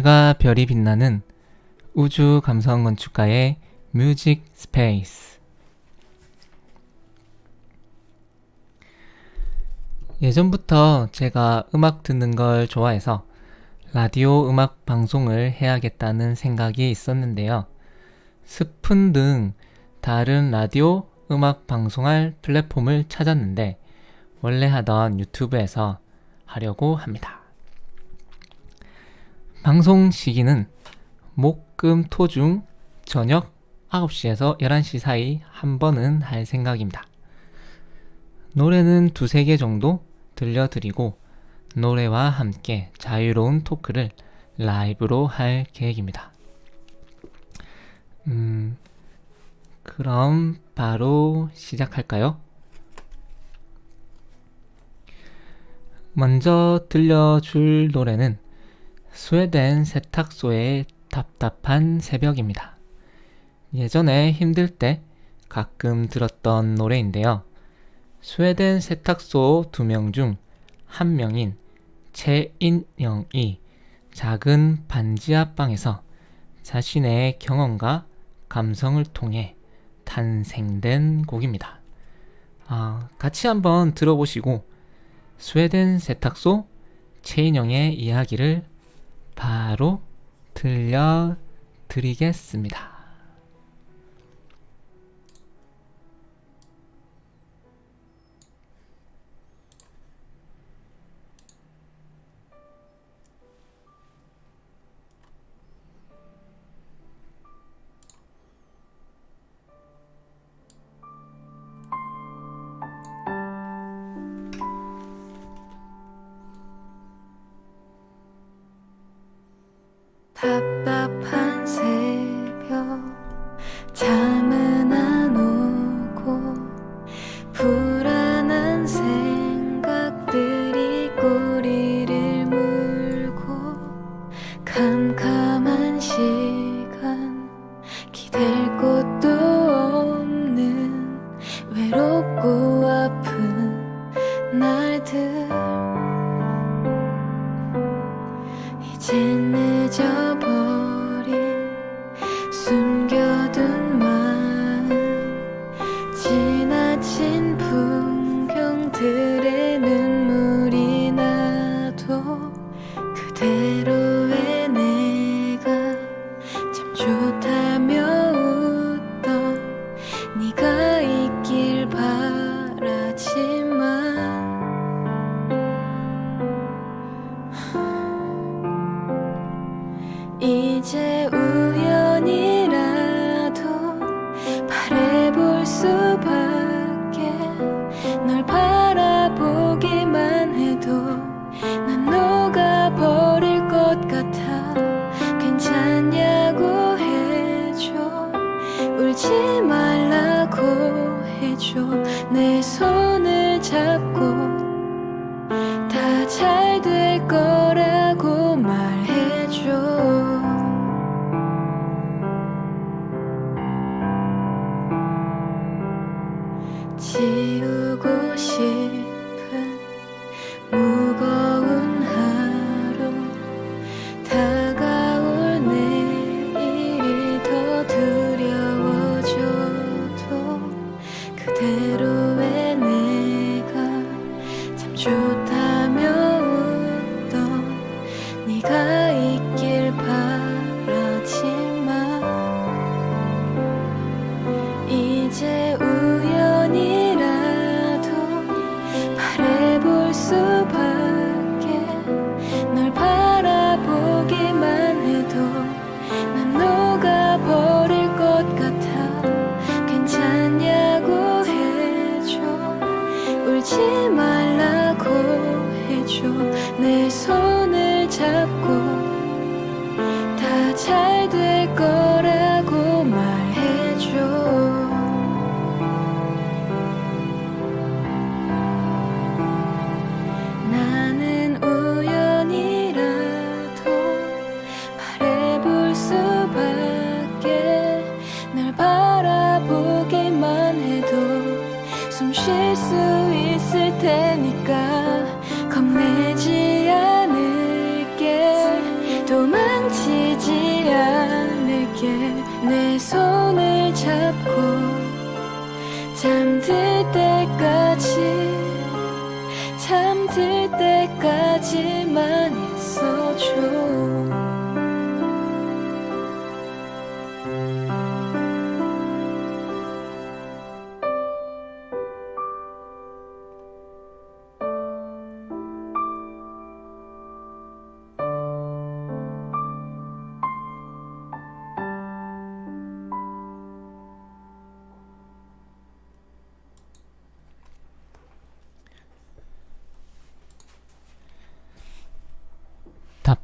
달과 별이 빛나는 우주 감성 건축가의 뮤직 스페이스. 예전부터 제가 음악 듣는 걸 좋아해서 라디오 음악 방송을 해야겠다는 생각이 있었는데요. 스푼 등 다른 라디오 음악 방송할 플랫폼을 찾았는데 원래 하던 유튜브에서 하려고 합니다. 방송 시기는 목, 금, 토 중 저녁 9시에서 11시 사이 한 번은 할 생각입니다. 노래는 두세 개 정도 들려드리고 노래와 함께 자유로운 토크를 라이브로 할 계획입니다. 음, 그럼 바로 시작할까요? 먼저 들려줄 노래는 스웨덴 세탁소의 답답한 새벽입니다. 예전에 힘들 때 가끔 들었던 노래인데요. 스웨덴 세탁소 두 명 중 한 명인 최인영이 작은 반지 앞방에서 자신의 경험과 감성을 통해 탄생된 곡입니다. 아, 같이 한번 들어보시고 스웨덴 세탁소 최인영의 이야기를 바로 들려드리겠습니다. 불 찾고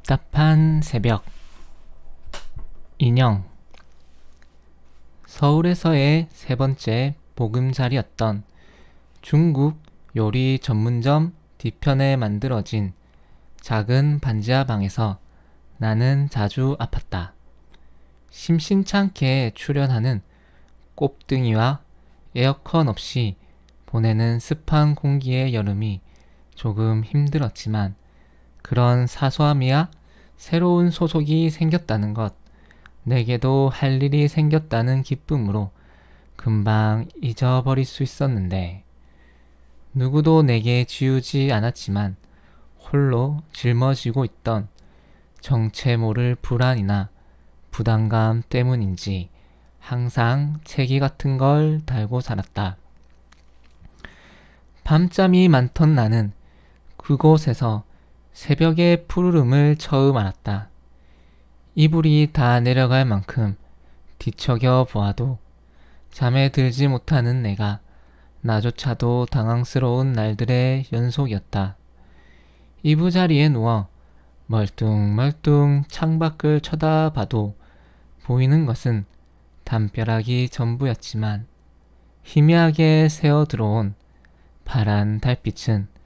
답답한 새벽 인형 서울에서의 세 번째 보금자리였던 중국 요리 전문점 뒤편에 만들어진 작은 반지하 방에서 나는 자주 아팠다. 심심찮게 출연하는 꼽등이와 에어컨 없이 보내는 습한 공기의 여름이 조금 힘들었지만 그런 사소함이야 새로운 소속이 생겼다는 것, 내게도 할 일이 생겼다는 기쁨으로 금방 잊어버릴 수 있었는데, 누구도 내게 지우지 않았지만 홀로 짊어지고 있던 정체 모를 불안이나 부담감 때문인지 항상 책이 같은 걸 달고 살았다. 밤잠이 많던 나는 그곳에서 새벽의 푸르름을 처음 알았다. 이불이 다 내려갈 만큼 뒤척여 보아도 잠에 들지 못하는 내가 나조차도 당황스러운 날들의 연속이었다. 이부 자리에 누워 멀뚱멀뚱 창밖을 쳐다봐도 보이는 것은 담벼락이 전부였지만 희미하게 새어 들어온 파란 달빛은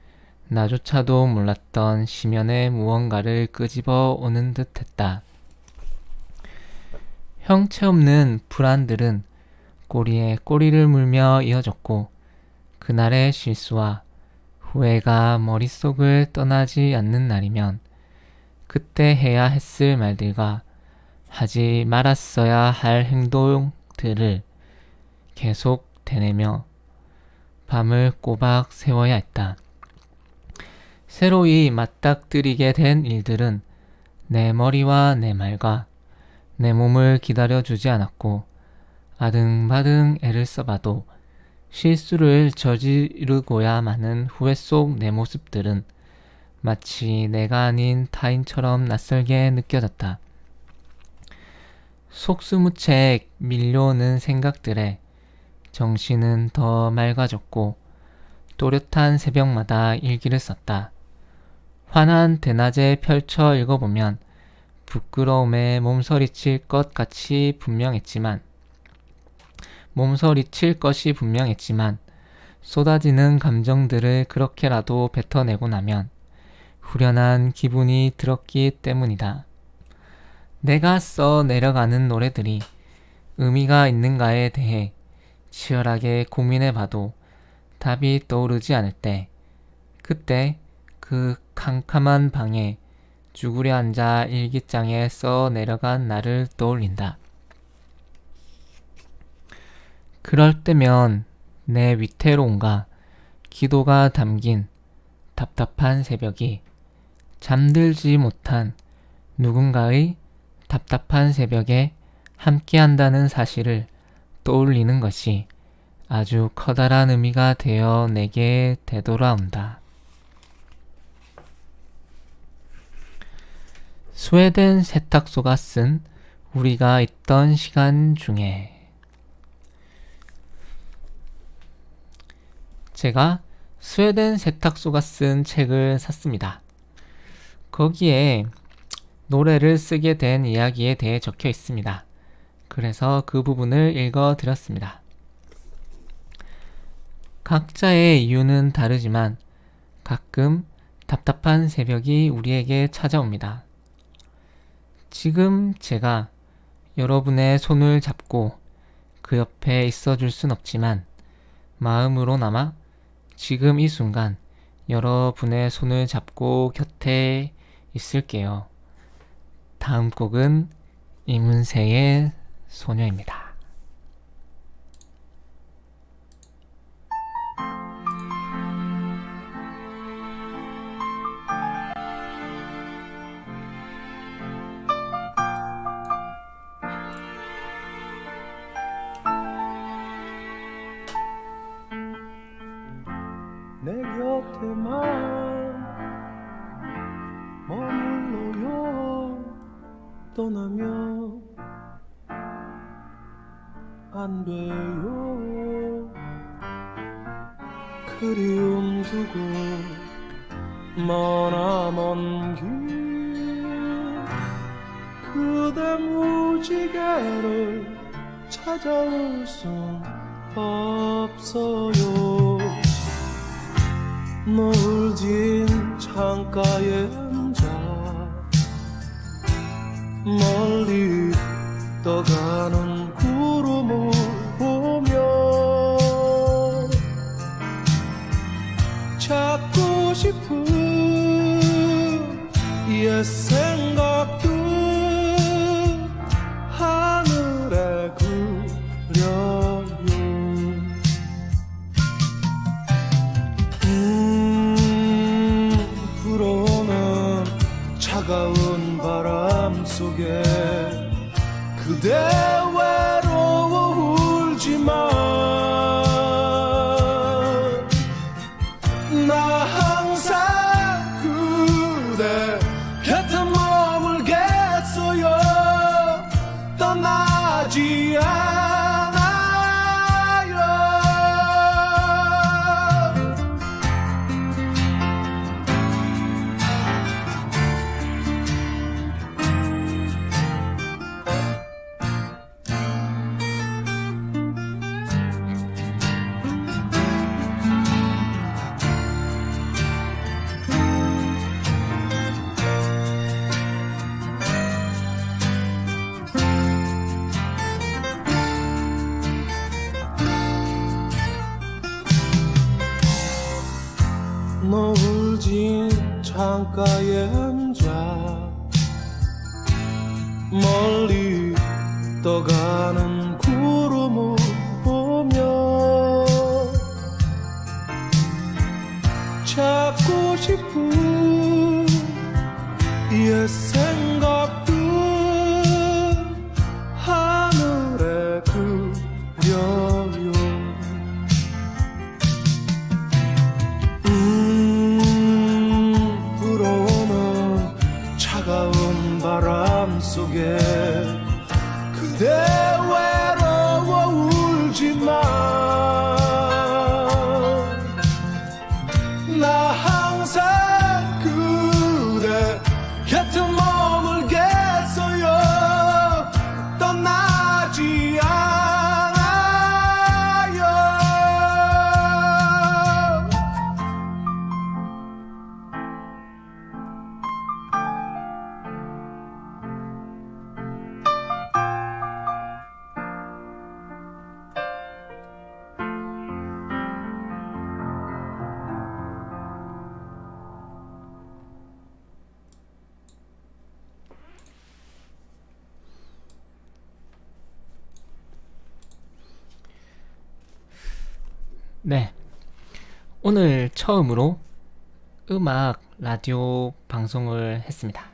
나조차도 몰랐던 심연의 무언가를 끄집어 오는 듯 했다. 형체 없는 불안들은 꼬리에 꼬리를 물며 이어졌고 그날의 실수와 후회가 머릿속을 떠나지 않는 날이면 그때 해야 했을 말들과 하지 말았어야 할 행동들을 계속 되뇌며 밤을 꼬박 세워야 했다. 새로이 맞닥뜨리게 된 일들은 내 머리와 내 말과 내 몸을 기다려주지 않았고 아등바등 애를 써봐도 실수를 저지르고야 마는 후회 속 내 모습들은 마치 내가 아닌 타인처럼 낯설게 느껴졌다. 속수무책 밀려오는 생각들에 정신은 더 맑아졌고 또렷한 새벽마다 일기를 썼다. 환한 대낮에 펼쳐 읽어보면 부끄러움에 몸서리칠 것 같이 분명했지만 몸서리칠 것이 분명했지만 쏟아지는 감정들을 그렇게라도 뱉어내고 나면 후련한 기분이 들었기 때문이다. 내가 써 내려가는 노래들이 의미가 있는가에 대해 치열하게 고민해 봐도 답이 떠오르지 않을 때, 그때 그 캄캄한 방에 쭈그려 앉아 일기장에 써 내려간 나를 떠올린다. 그럴 때면 내 위태로움과 기도가 담긴 답답한 새벽이 잠들지 못한 누군가의 답답한 새벽에 함께 한다는 사실을 떠올리는 것이 아주 커다란 의미가 되어 내게 되돌아온다. 스웨덴 세탁소가 쓴 우리가 있던 시간 중에 제가 스웨덴 세탁소가 쓴 책을 샀습니다. 거기에 노래를 쓰게 된 이야기에 대해 적혀 있습니다. 그래서 그 부분을 읽어 드렸습니다. 각자의 이유는 다르지만 가끔 답답한 새벽이 우리에게 찾아옵니다. 지금 제가 여러분의 손을 잡고 그 옆에 있어 줄 순 없지만 마음으로나마 지금 이 순간 여러분의 손을 잡고 곁에 있을게요. 다음 곡은 이문세의 소녀입니다. 떠나면 안 돼요. 그리움 두고 머나 먼 길 그대 무지개를 찾아올 순 없어요. 노을 진 창가에 멀리 떠가는 구름을 보며 찾고 싶은 옛 속에 그대 창가에 앉아 멀리 떠가는 구름을 보며 찾고 싶은 옛 네. 오늘 처음으로 음악 라디오 방송을 했습니다.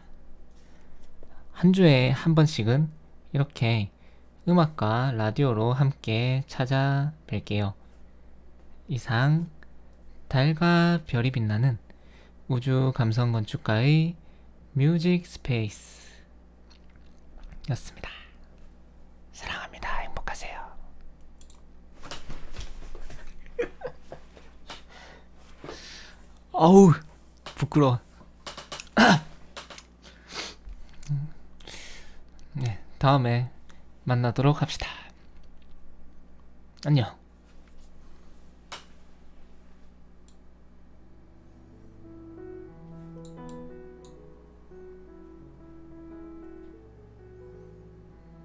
한 주에 한 번씩은 이렇게 음악과 라디오로 함께 찾아뵐게요. 이상 달과 별이 빛나는 우주 감성 건축가의 뮤직 스페이스 였습니다. 사랑합니다. 행복하세요. 어우 부끄러워. 네 다음에 만나도록 합시다. 안녕.